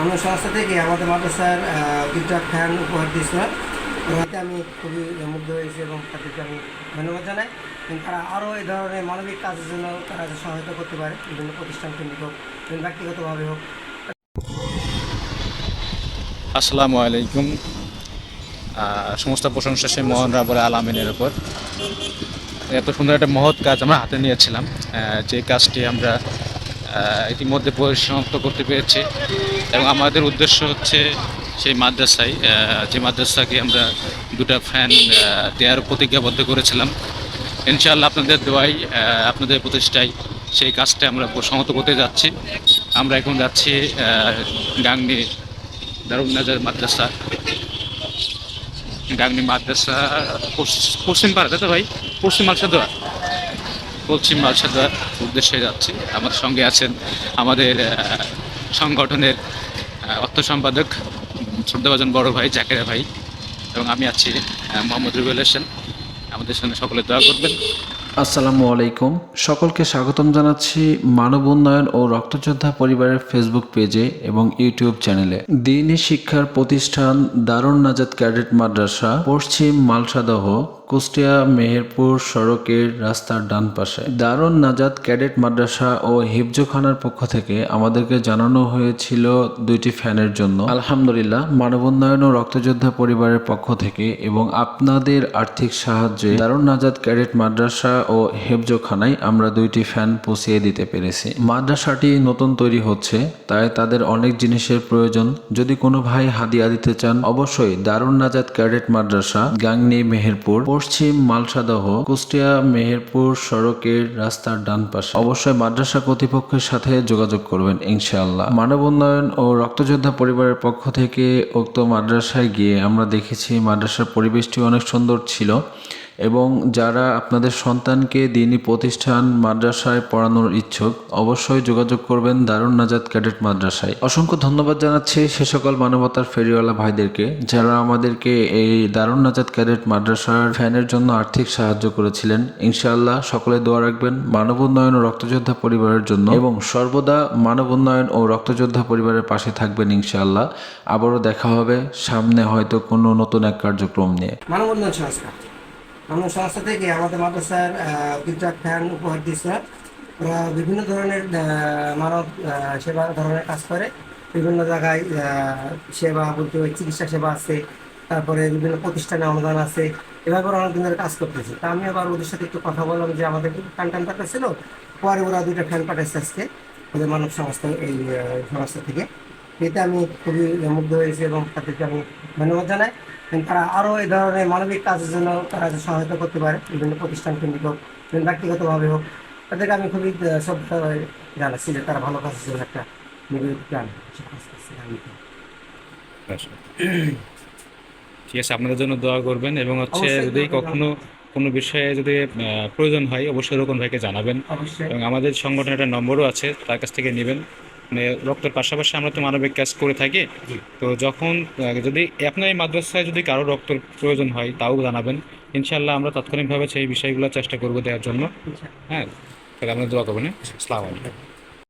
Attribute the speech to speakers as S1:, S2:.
S1: আমরা সংস্থা থেকে আমাদের মাদ্রাসার দুটা ফ্যান উপহার দিয়েছিলাম ওনাতে আমি খুবই মুগ্ধ হয়েছি এবং তাদেরকে আমি ধন্যবাদ জানাই। তারা আরও এই ধরনের মানবিক কাজের জন্য তারা সহায়তা করতে পারে, বিভিন্ন প্রতিষ্ঠান কেন্দ্রিক হোক ব্যক্তিগতভাবে হোক।
S2: আসসালামু আলাইকুম। সমস্ত প্রশংসা সেই মোহন রাবর আলামিনের উপর। এত সুন্দর একটা মহৎ কাজ আমরা হাতে নিয়েছিলাম। যে কাজটি আমরা ইতিমধ্যে পরিসমাপ্ত করতে পেরেছি এবং আমাদের উদ্দেশ্য হচ্ছে সেই মাদ্রাসায় যে মাদ্রাসাকে আমরা দুটা ফ্যান দেওয়ার প্রতিজ্ঞাবদ্ধ করেছিলাম। ইনশাআল্লাহ আপনাদের দোয়াই আপনাদের প্রতিষ্ঠায় সেই কাজটা আমরা সমাপ্ত করতে যাচ্ছি। আমরা এখন যাচ্ছি গাংনি দারুণ নাজার মাদ্রাসা। গাংনি মাদ্রাসা পশ্চ- পশ্চিম পাড়া, তাই তো ভাই? পশ্চিম মালসাদোয়া পশ্চিম মালসাদোয়ার উদ্দেশ্যে যাচ্ছি। আমার সঙ্গে আছেন আমাদের সংগঠনের অর্থ সম্পাদক শ্রদ্ধাভাজন বড় ভাই জাকেরা ভাই এবং আমি আছি মোহাম্মদ রুবেল হোসেন। আমাদের সঙ্গে সকলে দোয়া করবেন।
S3: আসসালামু আলাইকুম। সকলকে স্বাগতম জানাচ্ছি মানব উন্নয়ন ও রক্তযোদ্ধা পরিবারের ফেসবুক পেজে এবং ইউটিউব চ্যানেলে। দিনী শিক্ষার প্রতিষ্ঠান দারুণ নাজাদ ক্যাডেট মাদ্রাসা, পশ্চিম মালসাদহ কুষ্টিয়া মেহেরপুর সড়কের রাস্তার ডান পাশে। দারুণ নাজাদ ক্যাডেট মাদ্রাসা ও হিফজোখানার পক্ষ থেকে আমাদেরকে জানানো হয়েছিল দুইটি ফ্যানের জন্য। আলহামদুলিল্লাহ মানবোন্নয়ন ও রক্তযোদ্ধা পরিবারের পক্ষ থেকে এবং আপনাদের আর্থিক সাহায্যে দারুণ নাজাদ ক্যাডেট মাদ্রাসা ও হেফজোখানায় আমরা দুইটি ফ্যান পৌঁছিয়ে দিতে পেরেছি। মাদ্রাসাটি নতুন তৈরি হচ্ছে, তাই তাদের অনেক জিনিসের প্রয়োজন। যদি কোনো ভাই হাদিয়া দিতে চান, অবশ্যই দারুণ নাজাদ ক্যাডেট মাদ্রাসা, গাংনি মেহেরপুর পশ্চিম মালসাদহ কুষ্টিয়া মেহেরপুর সড়কের রাস্তার ডান পাশে। অবশ্যই মাদ্রাসা কর্তৃপক্ষের সাথে যোগাযোগ করবেন, ইনশাআল্লাহ। মানব উন্নয়ন ও রক্তযোদ্ধা পরিবারের পক্ষ থেকে উক্ত মাদ্রাসায় গিয়ে আমরা দেখেছি মাদ্রাসার পরিবেশটি অনেক সুন্দর ছিল। এবং যারা আপনাদের সন্তানকে দিনই প্রতিষ্ঠান মাদ্রাসায় পড়ানোর ইচ্ছুক, অবশ্যই যোগাযোগ করবেন দারুণ নাজাদ ক্যাডেট মাদ্রাসায়। অসংখ্য ধন্যবাদ জানাচ্ছি সে সকল মানবতার ফেরিওয়ালা ভাইদেরকে, যারা আমাদেরকে এই দারুণ নাজাদ ক্যাডেট মাদ্রাসার ফ্যানের জন্য আর্থিক সাহায্য করেছিলেন। ইনশাআল্লাহ সকলে দোয়া রাখবেন মানব উন্নয়ন ও রক্তযোদ্ধা পরিবারের জন্য এবং সর্বদা মানব উন্নয়ন ও রক্তযোদ্ধা পরিবারের পাশে থাকবেন ইনশাআল্লাহ। আবারও দেখা হবে, সামনে হয়তো কোনো নতুন এক কার্যক্রম নিয়ে।
S1: মানব উন্নয়ন সংস্থা। মানব সংস্থা থেকে আমাদের মাদ্রাসার দুটা ফ্যান উপহার দিয়েছিলাম ওরা বিভিন্ন ধরনের মানব সেবা ধরনের কাজ করে। বিভিন্ন জায়গায় সেবা বলতে ওই চিকিৎসা সেবা আছে, তারপরে বিভিন্ন প্রতিষ্ঠানে অনুদান আছে। এভাবে ওরা অনেক দিনের কাজ করতেছে। তা আমি আবার ওদের সাথে একটু কথা বললাম যে আমাদের ফ্যান টান দরকার ছিল পরে ওরা দুইটা ফ্যান পাঠাচ্ছে আজকে ওদের মানব সংস্থা, এই সংস্থা থেকে। এতে আমি খুবই মুগ্ধ হয়েছি এবং তাদেরকে আমি ধন্যবাদ জানাই। তারা আরও এই ধরনের মানবিক কাজের জন্য তারা সহায়তা করতে পারে বিভিন্ন প্রতিষ্ঠান কেন্দ্রিক হোক বিভিন্ন ব্যক্তিগতভাবে হোক তাদেরকে আমি খুবই শ্রদ্ধা জানাচ্ছি যে তারা ভালো কাজের জন্য একটা নিবেদিত প্রাণ সে কাজ আমি তো।
S2: ঠিক আছে আপনাদের জন্য দোয়া করবেন এবং হচ্ছে যদি কখনো কোনো বিষয়ে যদি প্রয়োজন হয় অবশ্যই রকম ভাইকে জানাবেন। এবং আমাদের সংগঠনের একটা নম্বরও আছে তার কাছ থেকে নেবেন। মানে রক্তের পাশাপাশি আমরা তো মানবিক কাজ করে থাকি। তো যখন যদি আপনার এই মাদ্রাসায় যদি কারও রক্তের প্রয়োজন হয় তাও জানাবেন। ইনশাল্লাহ আমরা তাৎক্ষণিকভাবে সেই বিষয়গুলো চেষ্টা করব দেওয়ার জন্য। হ্যাঁ তাহলে আমরা দোয়া করবেন হ্যাঁ? আসসালামু আলাইকুম।